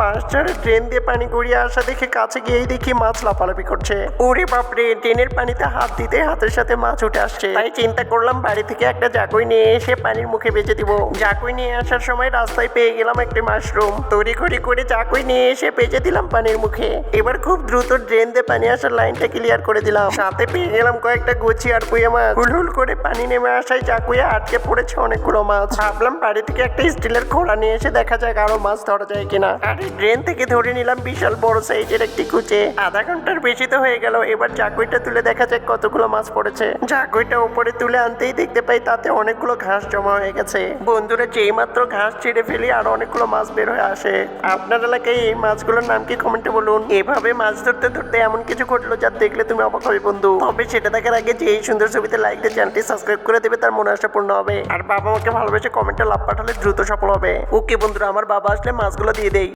মাছ ছাড়ে ট্রেন দিয়ে পানি গড়িয়ে আসা দেখে কাছে গিয়েই দেখি মাছ লাফালাফি করছে। ওরে বাপরে, ট্রেনের পানিতে হাত দিতে হাতের সাথে মাছ উঠে আসছে। তাই চিন্তা করলাম বাড়ি থেকে একটা জাকই নিয়ে এসে পানির মুখে বেঁচে দিব। জাকই নিয়ে আসার সময় রাস্তায় পেয়ে গেলাম একটা মাশরুম। তৈরি করে করে জাকই নিয়ে এসে বেঁচে দিলাম পানির মুখে। এবার খুব দ্রুত ড্রেন দিয়ে পানি আসার লাইনটা ক্লিয়ার করে দিলাম। সাথে পেয়ে গেলাম কয়েকটা গুছি আর পুয়ে মাছ। হুলহুল করে পানি নেমে আসায় জাকুয়ে আটকে পড়েছে অনেকগুলো মাছ। ভাবলাম বাড়ি থেকে একটা স্টিলের খোলা নিয়ে এসে দেখা যাক আরও মাছ ধরা যায় কিনা। আরে ড্রেন থেকে ধরে নিলাম বিশাল বড় সাইজের একটি কুচে আধা ঘণ্টার বেশি তো হয়ে গেল, এবার জাকুইটা তুলে দেখা যাক কতগুলো মাছ পড়েছে। জাকুইটা উপরে তুলে আনতেই দেখতে পাই তাতে অনেকগুলো ঘাস জমা হয়ে গেছে। বন্ধুরা, যেই মাত্র ঘাস ছেড়ে ফেলি, আর অনেকগুলো মাছ বের হয়ে আসে। আপনার এলাকায় এই মাছগুলোর নাম কি কমেন্টে বলুন? এভাবে মাছ ধরতে ধরতে এমন কিছু ঘটলো যা দেখলে তুমি অবাক হবে বন্ধু। তবে সেটা দেখার আগে যে এই সুন্দর ছবিতে লাইক দিয়ে চ্যানেলটি সাবস্ক্রাইব করে দেবে, তার মনে আশা পূর্ণ হবে। আর বাবা মাকে ভালোবেসে কমেন্টে লাভ পাঠালে দ্রুত সফল হবে। ওকে বন্ধুরা, আমার বাবা আসলে মাছগুলো দিয়ে দেই